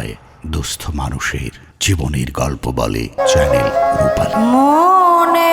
অসহায় দুস্থ মানুষের জীবনের গল্প বলে চ্যানেল রূপালী। মনে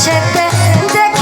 শেপে দেখ